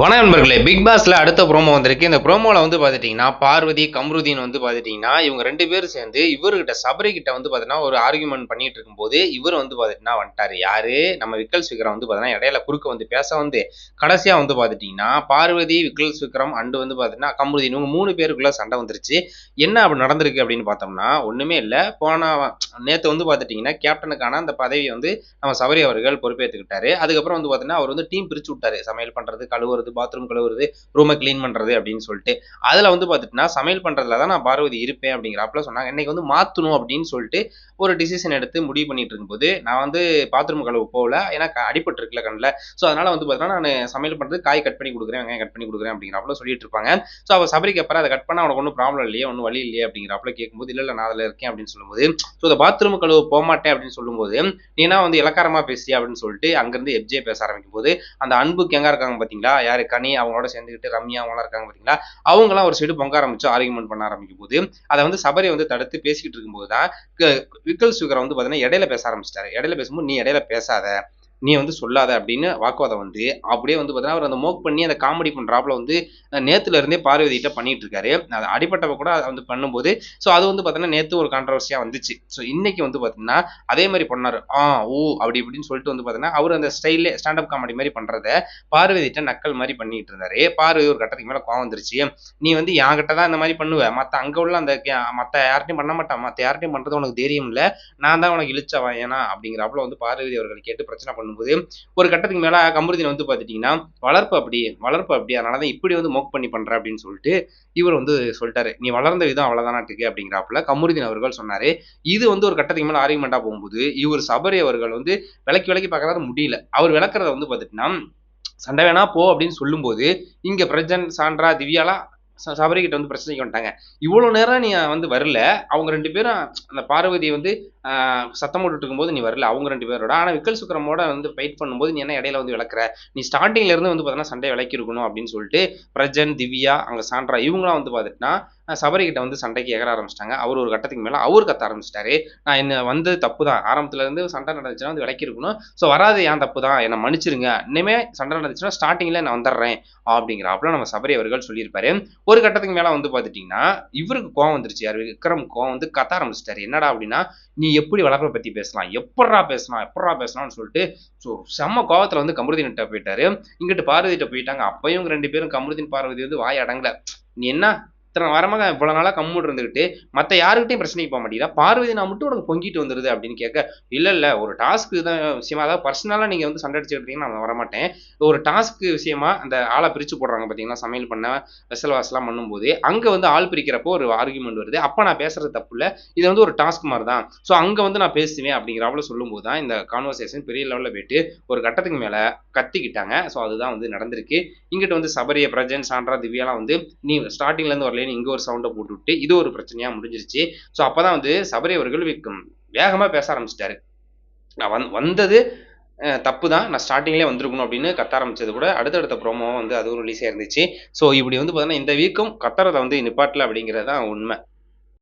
வணக்கம் நண்பர்களே. பிக் பாஸ்ல அடுத்த ப்ரோமோ வந்திருக்கு. இந்த ப்ரோமோல வந்து பாத்துட்டீங்கன்னா பார்வதி கம்ருதீன் வந்து பார்த்துட்டீங்கன்னா இவங்க ரெண்டு பேரும் சேர்ந்து இவர்கிட்ட சபரி கிட்ட வந்து பார்த்தீங்கன்னா ஒரு ஆர்குமெண்ட் பண்ணிட்டு இருக்கும்போது இவர் வந்து பாத்துட்டீங்கன்னா வந்துட்டாரு. யாரு? நம்ம விக்கல் விக்ரம் வந்து பார்த்தீங்கன்னா இடையில குறுக்க வந்து பேச வந்து கடைசியா வந்து பாத்துட்டீங்கன்னா பார்வதி விக்கல் விக்ரம் அண்டு வந்து பார்த்தீங்கன்னா கம்ருதீன் இவங்க மூணு பேருக்குள்ள சண்டை வந்துருச்சு. என்ன அப்படி நடந்திருக்கு அப்படின்னு பார்த்தோம்னா ஒண்ணுமே இல்லை. போன நேற்று வந்து பார்த்துட்டீங்கன்னா கேப்டனுக்கான அந்த பதவியை வந்து நம்ம சபரி அவர்கள் பொறுப்பேற்றுக்கிட்டாரு அதுக்கப்புறம் வந்து பார்த்தீங்கன்னா அவர் வந்து டீம் பிரிச்சு விட்டாரு. சமையல் பண்றது கழுவுறது பாத்ரூம் கழுவுறது ரூமை க்ளீன் பண்றது அப்படின்னு சொல்லிட்டு. அதில் வந்து பார்த்துட்டுனா சமையல் பண்ணுறதுல தான் நான் பார்வதி இருப்பேன் அப்படிங்கிறப்பல சொன்னாங்க. இன்னைக்கு வந்து மாற்றணும் அப்படின்னு சொல்லிட்டு ஒரு டிசிஷன் எடுத்து முடிவு பண்ணிட்டு இருக்கும்போது நான் வந்து பாத்ரூம் கழுவு போகல. ஏன்னா அடிபட்டு இருக்குல்ல கண்ணில். ஸோ அதனால வந்து பார்த்தீங்கன்னா நான் சமையல் பண்ணுறது காய் கட் பண்ணி கொடுக்குறேன் வெங்காயம் கட் பண்ணி கொடுக்குறேன் அப்படிங்கிறப்பல சொல்லிட்டு இருப்பாங்க. ஸோ அவள் சபரிக்கு அப்புறம் அதை கட் பண்ண அவனுக்கு ஒன்றும் ப்ராப்ளம் இல்லையே ஒன்றும் வழி இல்லையே அப்படிங்கிறப்பல கேட்கும்போது இல்லை இல்லை நான் அதில் இருக்கேன் அப்படின்னு சொல்லும்போது ஸோ இந்த பாத்ரூம் கழுவு போக மாட்டேன் அப்படின்னு சொல்லும்போது நீ வந்து இலக்காரமாக பேசி அப்படின்னு சொல்லிட்டு அங்கிருந்து எப்ஜே பேச ஆரம்பிக்கும் போது அந்த அன்புக்கு எங்க இருக்காங்க பார்த்தீங்களா யார்? கனி அவங்களோட சேர்ந்துக்கிட்டு ரம்யா அவங்களாம் இருக்காங்க பாத்தீங்களா? அவங்களாம் ஒரு சைடு பொங்க ஆரம்பிச்சு ஆர்குமெண்ட் பண்ண ஆரம்பிக்கும் போது அதை வந்து சபரி வந்து தடுத்து பேசிக்கிட்டு இருக்கும்போது தான் விக்கல் சுகரை வந்து பாத்தீங்கன்னா இடையில பேச ஆரம்பிச்சிட்டாரு. இடையில பேசும்போது நீ இடையில பேசாத. நீ வந்து சொல்லாத அப்படின்னு வாக்குவாதம் வந்து அப்படியே வந்து பார்த்தீங்கன்னா அவர் அந்த மோக் பண்ணி அந்த காமெடி பண்ணுறாப்புல வந்து நேத்துல இருந்தே பார்வதிட்ட பண்ணிட்டு இருக்காரு அது அடிப்பட்டவ கூட அதை வந்து பண்ணும்போது ஸோ அது வந்து பார்த்தீங்கன்னா நேத்து ஒரு கான்ட்ரவர்சியாக வந்துச்சு. ஸோ இன்னைக்கு வந்து பார்த்தீங்கன்னா அதே மாதிரி பண்ணார். ஆ ஓ அப்படி இப்படின்னு சொல்லிட்டு வந்து பார்த்தீங்கன்னா அவர் அந்த ஸ்டைலே ஸ்டாண்டப் காமெடி மாதிரி பண்ணுறத பார்வதிட்ட நக்கல் மாதிரி பண்ணிட்டு இருந்தாரு பார்வதி ஒரு கட்டத்துக்கு மேலே கோவம் வந்துருச்சு. நீ வந்து என்கிட்ட தான் இந்த மாதிரி பண்ணுவ. மற்ற அங்கே உள்ள அந்த கே- யார்ட்டையும் பண்ண மாட்டான். மற்ற யார்ட்டையும் பண்ணுறது உனக்கு தைரியம் இல்லை நான் தான் உனக்கு இழிச்சவன். ஏன்னா அப்படிங்கிறப்பல வந்து பார்வதி அவர்கள் கேட்டு பிரச்சனை பண்ணும்போது ஒரு கட்டத்துக்கு மேல கமருதீன் வந்து பாத்துட்டீங்கன்னா வளர்ப்பு அப்படி வளர்ப்பு அப்படி அதனாலதான் இப்படி வந்து மோக் பண்ணி பண்ற அப்படின்னு சொல்லிட்டு இவர் வந்து சொல்லிட்டாரு. நீ வளர்ந்த விதம் அவ்வளவுதானாட்டுக்கு அப்படிங்கிறாப்புல கமருதீன் அவர்கள் சொன்னாரு. இது வந்து ஒரு கட்டத்துக்கு மேல ஆர்குமெண்டா போகும்போது இவர் சபரி அவர்கள் வந்து விளக்கி விளக்கி பார்க்கறது முடியல. அவர் விளக்குறத வந்து பாத்துட்டீங்கன்னா சண்டை வேணா போ அப்படின்னு சொல்லும்போது இங்க பிரஜன் சாண்ட்ரா திவ்யாலாம் ச- சபரி வந்து பிரச்சனைக்கு வந்துட்டாங்க இவ்வளோ நேரம் நீ வந்து வரல. அவங்க ரெண்டு பேரும் அந்த பார்வதி வந்து சத்தம் போட்டுட்டு இருக்கும்போது நீ வரல. அவங்க ரெண்டு பேரோட. ஆனால் விக்கல் சுக்கரமோட வந்து ஃபைட் பண்ணும்போது நீ என்ன இடையில வந்து விளக்குற? நீ ஸ்டார்டிங்ல இருந்து வந்து பார்த்தீங்கன்னா சண்டை விளக்கி இருக்கணும் அப்படின்னு சொல்லிட்டு பிரஜன் திவ்யா அங்கே சாண்ட்ரா இவங்களாம் வந்து பார்த்துட்டுனா சபரி வந்து சண்டைக்கு எகர ஆரம்பிச்சிட்டாங்க. அவர் ஒரு கட்டத்துக்கு மேலே அவர் கத்த ஆரம்பிச்சிட்டாரு. நான் என்ன வந்து தப்பு தான் ஆரம்பத்துல இருந்து சண்டை நடந்துச்சுன்னா வந்து விளக்கிருக்கணும் ஸோ வராது ஏன் தப்பு தான் என்னை மன்னிச்சிருங்க. இனிமே சண்டை நடந்துச்சுன்னா ஸ்டார்டிங்ல நான் வந்துடுறேன். அப்படிங்கிறாப்புல நம்ம சபரி அவர்கள் சொல்லியிருப்பாரு. ஒரு கட்டத்துக்கு மேலே வந்து பார்த்துட்டீங்கன்னா இவருக்கு கோவம் வந்துருச்சு. யார்? விக்ரம் கோவம் வந்து கத்த ஆரம்பிச்சிட்டாரு. என்னடா அப்படின்னா நீ எப்படி வளர்ப்பை பத்தி பேசலாம்? எப்படா பேசலாம்? எப்படா பேசலாம்னு சொல்லிட்டு ஸோ செம்ம கோவத்தில் வந்து கமருதீன்கிட்ட போயிட்டாரு. இங்கிட்டு பார்வதிட்ட போயிட்டாங்க. அப்பயும் ரெண்டு பேரும் கமருதீன் பார்வதி வந்து வாய் அடங்கல. நீ என்ன? இத்தனை வாரமாக இவ்வளோ நாளாக கம்முன்னு இருந்துகிட்டு மற்ற யாருக்கிட்டையும் பிரச்சனைக்கு போக மாட்டேங்கிறா பார்வதி நான் மட்டும் உனக்கு பொங்கிட்டு வந்துருது அப்படின்னு கேட்க இல்லை இல்லை ஒரு டாஸ்க் தான் விஷயமா? அதாவது பர்சனலாக நீங்கள் வந்து சண்டை அடிச்சுக்கிட்டீங்கன்னா நான் வரமாட்டேன். ஒரு டாஸ்க் விஷயமா அந்த ஆளை பிரித்து போடுறாங்க பார்த்தீங்கன்னா சமையல் பண்ண வெசல் வாசலாம் பண்ணும்போது அங்கே வந்து ஆள் பிரிக்கிறப்போ ஒரு ஆர்குமெண்ட் வருது. அப்போ நான் பேசுறது தப்பு இல்லை. இது வந்து ஒரு டாஸ்க் மாதிரி தான் ஸோ அங்கே வந்து நான் பேசுவேன் அப்படிங்கிறப்பல சொல்லும்போது தான் இந்த கான்வர்சேஷன் பெரிய லெவலில் போயிட்டு ஒரு கட்டத்துக்கு மேலே கத்திக்கிட்டாங்க. ஸோ அதுதான் வந்து நடந்திருக்கு. இங்கிட்ட வந்து சபரிய பிரஜன் சாண்ட்ரா திவ்யாலாம் வந்து நீ ஸ்டார்டிங்ல இருந்து இங்கே ஒரு சவுண்டை போட்டு விட்டு இது ஒரு பிரச்சனையாக முடிஞ்சிருச்சு. ஸோ அப்போ தான் வந்து சபரி அவர்கள் வேகமாக பேச ஆரம்பிச்சிட்டாரு. நான் வந் வந்தது தப்பு தான் நான் ஸ்டார்டிங்லேயே வந்திருக்கணும் அப்படின்னு கத்த ஆரம்பிச்சது கூட அடுத்தடுத்த ப்ரோமோ வந்து அதுவும் ரிலீஸாக இருந்துச்சு ஸோ இப்படி வந்து பார்த்தீங்கன்னா இந்த வீக்கும் கத்துறதை வந்து நிப்பாட்டல அப்படிங்கிறது தான் உண்மை.